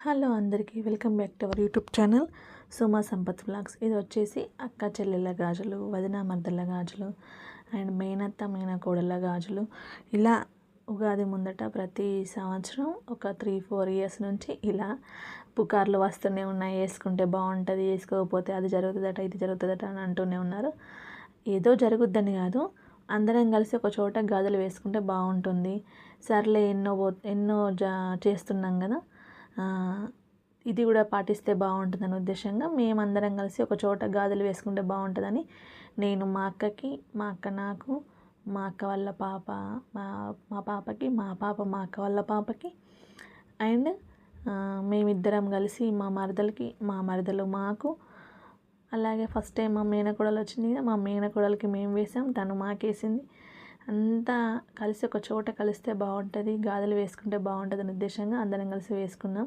Hello అందరికీ welcome back to our YouTube channel Suma Sampath vlogs. ఇది వచ్చేసి అక్క చెల్లెల గాజులు వదిన మర్దల గాజులు అండ్ మేనత్త మేనకోడల గాజులు. ఇలా ఉగాది ముందట ప్రతి సంవత్సరం ఒక త్రీ ఫోర్ ఇయర్స్ నుంచి ఇలా పుకార్లు వస్తూనే ఉన్నాయి. వేసుకుంటే బాగుంటుంది వేసుకోకపోతే అది జరుగుతుందట ఇది జరుగుతుందట అని అంటూనే ఉన్నారు. ఏదో జరుగుద్దని కాదు అందరం కలిసి ఒక చోట గాజులు వేసుకుంటే బాగుంటుంది. సర్లే ఎన్నో ఎన్నో జా చేస్తున్నాం కదా ఇది కూడా పాటిస్తే బాగుంటుందని ఉద్దేశంగా మేమందరం కలిసి ఒక చోట గాజులు వేసుకుంటే బాగుంటుందని నేను మా అక్కకి మా అక్క నాకు మా అక్క వాళ్ళ పాప మా మా పాపకి మా పాప మా అక్క వాళ్ళ పాపకి అండ్ మేమిద్దరం కలిసి మా మరదలకి మా మరదలు మాకు. అలాగే ఫస్ట్ టైం మా మేనకోడలు వచ్చింది మా మేనకోడలకి మేము వేసాం తను మాకేసింది. అంతా కలిసి ఒక చోట కలిస్తే బాగుంటుంది గాజులు వేసుకుంటే బాగుంటుంది అనే ఉద్దేశంగా అందరం కలిసి వేసుకున్నాం.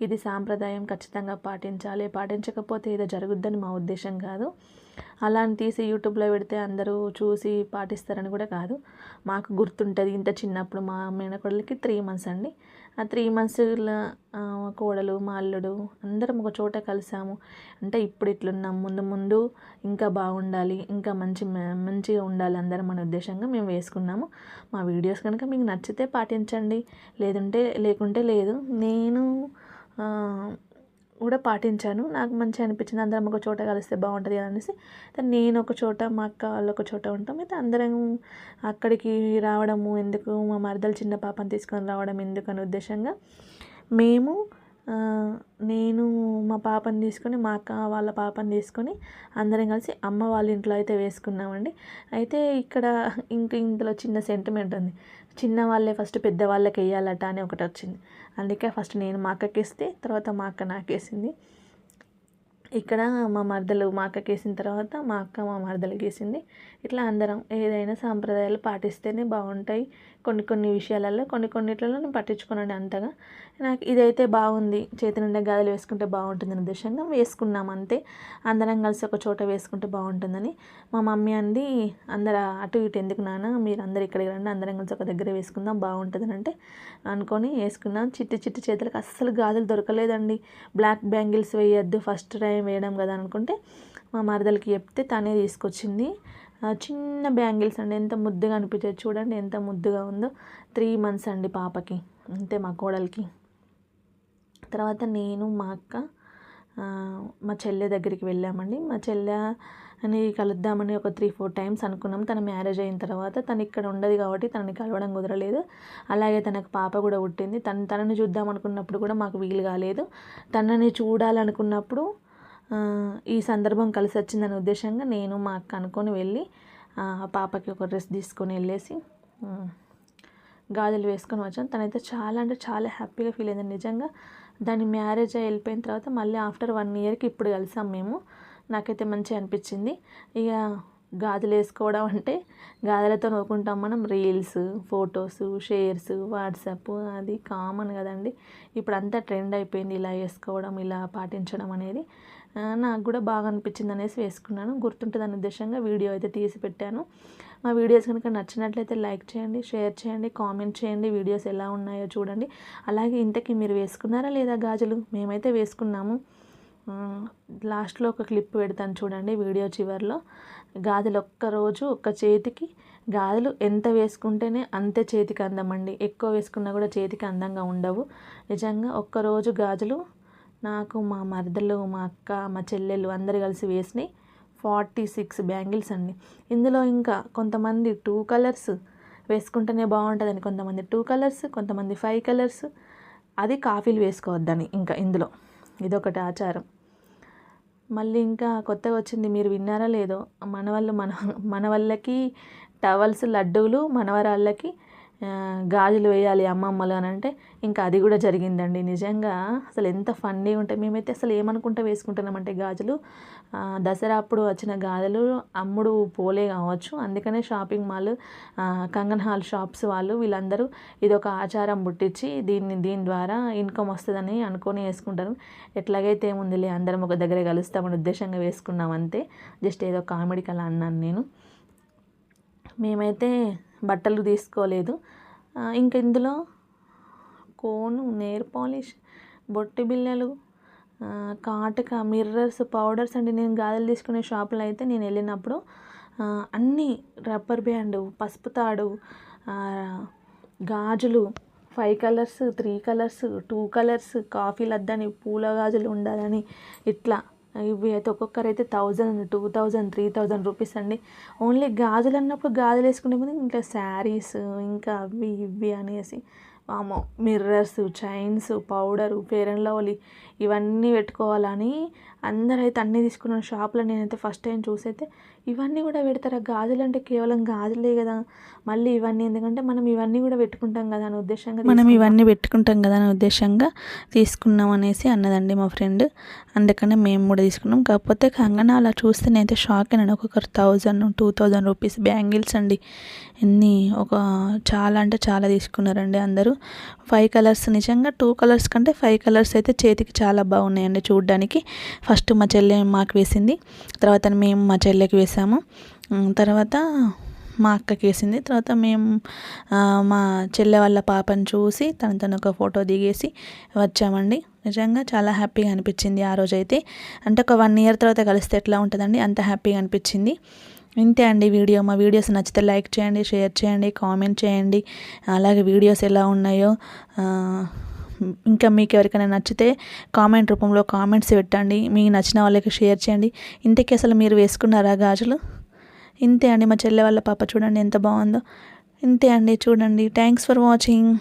ఇది సాంప్రదాయం ఖచ్చితంగా పాటించాలి. పాటించకపోతే ఏదో జరుగుద్దని మా ఉద్దేశం కాదు. అలా అని తీసి యూట్యూబ్లో పెడితే అందరూ చూసి పాటిస్తారని కూడా కాదు. మాకు గుర్తుంటుంది ఇంత చిన్నప్పుడు మా మేనకోడలికి త్రీ మంత్స్ అండి. ఆ త్రీ మంత్స్లో కోడలు మా అల్లుడు అందరం ఒక చోట కలిసాము. అంటే ఇప్పుడు ఇట్లున్నాం. ముందు ముందు ఇంకా బాగుండాలి ఇంకా మంచి మంచిగా ఉండాలి అందరం అనే ఉద్దేశంగా మేము వేసుకున్నాము. మా వీడియోస్ కనుక మీకు నచ్చితే పాటించండి. లేదంటే లేకుంటే లేదు. నేను కూడా పాటించాను. నాకు మంచిగా అనిపించింది. అందరం ఒక చోట కలిస్తే బాగుంటుంది కదా అనేసి. నేను ఒక చోట మా అక్క వాళ్ళు ఒక చోట ఉంటాం. అయితే అందరం అక్కడికి రావడము ఎందుకు మా మరదలు చిన్న పాపని తీసుకొని రావడం ఎందుకు అనే ఉద్దేశంగా మేము నేను మా పాపని తీసుకొని మా అక్క వాళ్ళ పాపని తీసుకొని అందరం కలిసి అమ్మ వాళ్ళ ఇంట్లో అయితే వేసుకున్నామండి. అయితే ఇక్కడ ఇంక ఇందులో చిన్న సెంటిమెంట్ ఉంది. చిన్న వాళ్ళే ఫస్ట్ పెద్ద వాళ్ళకి వేయాలట అని ఒకటి వచ్చింది. అందుకే ఫస్ట్ నేను మా అక్కకి ఇస్తే తర్వాత మా అక్క నాకేసింది. ఇక్కడ మా మరదలు మా అక్కకి వేసిన తర్వాత మా అక్క మా మరదలకి వేసింది ఇట్లా అందరం ఏదైనా సాంప్రదాయాలు పాటిస్తేనే బాగుంటాయి. కొన్ని కొన్ని విషయాలలో కొన్ని కొన్నిట్లలో నేను పట్టించుకున్నాను అంతగా. నాకు ఇదైతే బాగుంది. చేతి నిండా గాజులు వేసుకుంటే బాగుంటుందని ఉద్దేశంగా వేసుకున్నాం అంతే. అందరం కలిసి ఒక చోట వేసుకుంటే బాగుంటుందని. మా మమ్మీ అంది అందరు అటు ఇటు ఎందుకు నాన్న? మీరు అందరు ఇక్కడికి రండి. అందరం కలిసి ఒక దగ్గర వేసుకుందాం. బాగుంటుందని అంటే అనుకొని వేసుకున్నాం. చిట్టి చిట్టి చేతులకు అస్సలు గాజులు దొరకలేదండి. బ్లాక్ బ్యాంగిల్స్ వేయొద్దు. ఫస్ట్ టైం వేయడం కదా అనుకుంటే మా మరదలకి చెప్తే తనే తీసుకొచ్చింది. చిన్న బ్యాంగిల్స్ అండి. ఎంత ముద్దుగా అనిపించేది చూడండి ఎంత ముద్దుగా ఉందో. త్రీ మంత్స్ అండి పాపకి అంతే మా కోడలికి. తర్వాత నేను మా అక్క మా చెల్లె దగ్గరికి వెళ్ళామండి. మా చెల్లె అని కలుద్దామని ఒక త్రీ ఫోర్ టైమ్స్ అనుకున్నాం. తన మ్యారేజ్ అయిన తర్వాత తను ఇక్కడ ఉండదు కాబట్టి తనని కలవడం కుదరలేదు. అలాగే తనకు పాప కూడా పుట్టింది. తను తనని చూద్దాం అనుకున్నప్పుడు కూడా మాకు వీలు కాలేదు. తనని చూడాలనుకున్నప్పుడు ఈ సందర్భం కలిసి వచ్చిందనే ఉద్దేశంగా నేను మా అక్క అనుకొని వెళ్ళి ఆ పాపకి ఒక డ్రెస్ తీసుకొని వెళ్ళేసి గాజులు వేసుకొని వచ్చాను. తనైతే చాలా అంటే చాలా హ్యాపీగా ఫీల్ అయింది. నిజంగా దాని మ్యారేజ్ అయి వెళ్ళిపోయిన తర్వాత మళ్ళీ ఆఫ్టర్ వన్ ఇయర్కి ఇప్పుడు కలిసాం మేము. నాకైతే మంచిగా అనిపించింది. ఇక గాజులు వేసుకోవడం అంటే గాజులతో నవ్వుకుంటాం మనం. రీల్స్ ఫొటోస్ షేర్స్ వాట్సాప్ అది కామన్ కదండి. ఇప్పుడు అంతా ట్రెండ్ అయిపోయింది ఇలా వేసుకోవడం ఇలా పాటించడం అనేది. నాకు కూడా బాగా అనిపించింది అనేసి వేసుకున్నాను. గుర్తుంటుందని ఉద్దేశంగా వీడియో అయితే తీసి పెట్టాను. మా వీడియోస్ కనుక నచ్చినట్లయితే లైక్ చేయండి షేర్ చేయండి కామెంట్ చేయండి. వీడియోస్ ఎలా ఉన్నాయో చూడండి. అలాగే ఇంతకీ మీరు వేసుకున్నారా లేదా గాజులు? మేమైతే వేసుకున్నాము. లాస్ట్లో ఒక క్లిప్ పెడతాను చూడండి వీడియో చివరిలో. గాజులు ఒక్క రోజు ఒక్క చేతికి గాజులు ఎంత వేసుకుంటేనే అంతే చేతికి అందమండి. ఎక్కువ వేసుకున్నా కూడా చేతికి అందంగా ఉండవు. నిజంగా ఒక్కరోజు గాజులు నాకు మా మరదలు మా అక్క మా చెల్లెలు అందరు కలిసి వేసినాయి ఫార్టీ సిక్స్ బ్యాంగిల్స్ అండి. ఇందులో ఇంకా కొంతమంది టూ కలర్స్ వేసుకుంటేనే బాగుంటుందని కొంతమంది టూ కలర్స్ కొంతమంది ఫైవ్ కలర్స్. అది కాఫీలు వేసుకోవద్దని ఇంకా ఇందులో. ఇదొకటి ఆచారం. మళ్ళీ ఇంకా కొత్తగా వచ్చింది మీరు విన్నారా లేదో మన వాళ్ళు మన మన వాళ్ళకి టవల్స్ లడ్డూలు మనవరాళ్ళకి గాజులు వేయాలి అమ్మమ్మలు అని అంటే ఇంకా అది కూడా జరిగిందండి. నిజంగా అసలు ఎంత ఫన్నీ ఉంటాయి మేమైతే అసలు ఏమనుకుంటా వేసుకుంటున్నామంటే గాజులు. దసరా అప్పుడు వచ్చిన గాజులు అమ్ముడు పోలే కావచ్చు. అందుకనే shopping mall Kangan hall shops వాళ్ళు వీళ్ళందరూ ఇది ఒక ఆచారం పుట్టించి దీన్ని దీని ద్వారా ఇన్కమ్ వస్తుందని అనుకొని వేసుకుంటారు. ఎట్లాగైతే ఏముందిలే అందరం ఒక దగ్గర కలుస్తామని ఉద్దేశంగా వేసుకున్నాం అంతే. జస్ట్ ఏదో కామెడీకి అలా అన్నాను నేను. మేమైతే బట్టలు తీసుకోలేదు. ఇంక ఇందులో కోను నెయిల్ పాలిష్ బొట్టి బిళ్ళలు కాటక కాటుక మిర్రర్స్ పౌడర్స్ అండి. నేను గాజులు తీసుకునే షాపులో అయితే నేను వెళ్ళినప్పుడు అన్నీ రబ్బర్ బ్యాండ్ పసుపు తాడు గాజులు five colours three colours two colours coffee లద్దని పూల గాజులు ఉండాలని ఇట్లా ఇవి అయితే ఒక్కొక్కరైతే thousand two thousand three thousand rupees అండి. ఓన్లీ గాజులు అన్నప్పుడు గాజులు వేసుకునే ముందు ఇంకా శారీస్ ఇంకా అవి ఇవి అనేసి వామో mirrors chains powder fair and lovely ఇవన్నీ పెట్టుకోవాలని అందరైతే అన్నీ తీసుకున్న షాప్లో నేనైతే ఫస్ట్ టైం చూసైతే ఇవన్నీ కూడా పెడతారా. గాజులు అంటే కేవలం గాజులే కదా. మళ్ళీ ఇవన్నీ ఎందుకంటే మనం ఇవన్నీ కూడా పెట్టుకుంటాం కదా అనే ఉద్దేశంగా మనం. ఇవన్నీ పెట్టుకుంటాం కదా అనే ఉద్దేశంగా తీసుకున్నాం అనేసి అన్నదండి మా ఫ్రెండ్. అందుకనే మేము కూడా తీసుకున్నాం. కాకపోతే కంగనా అలా చూస్తే నేనైతే షాక్ అయినాను ఒక్కొక్కరు thousand two thousand rupees bangles అండి. ఎన్ని ఒక చాలా అంటే చాలా తీసుకున్నారండి అందరూ. ఫైవ్ కలర్స్ నిజంగా టూ కలర్స్ కంటే ఫైవ్ కలర్స్ అయితే చేతికి చాలా బాగున్నాయండి చూడడానికి. ఫస్ట్ మా చెల్లె మాకు వేసింది. తర్వాత మేము మా చెల్లెకి వేసాము తర్వాత మా అక్కకి వేసింది తర్వాత మేము మా చెల్లె వాళ్ళ పాపని చూసి తన తను ఒక ఫోటో దిగేసి వచ్చామండి. నిజంగా చాలా హ్యాపీగా అనిపించింది ఆ రోజైతే. అంటే ఒక వన్ ఇయర్ తర్వాత కలిస్తే ఎట్లా ఉంటుందండి? అంత హ్యాపీగా అనిపించింది. ఇంతే అండి వీడియో. మా వీడియోస్ నచ్చితే లైక్ చేయండి షేర్ చేయండి కామెంట్ చేయండి. అలాగే వీడియోస్ ఎలా ఉన్నాయో ఇంకా మీకు ఎవరికైనా నచ్చితే కామెంట్ రూపంలో కామెంట్స్ పెట్టండి. మీకు నచ్చిన వాళ్ళకి షేర్ చేయండి. ఇంతకీ అసలు మీరు వేసుకున్నారా గాజులు? ఇంతే అండి మా చెల్లె వాళ్ళ పాప చూడండి ఎంత బాగుందో. ఇంతే అండి చూడండి. Thanks for watching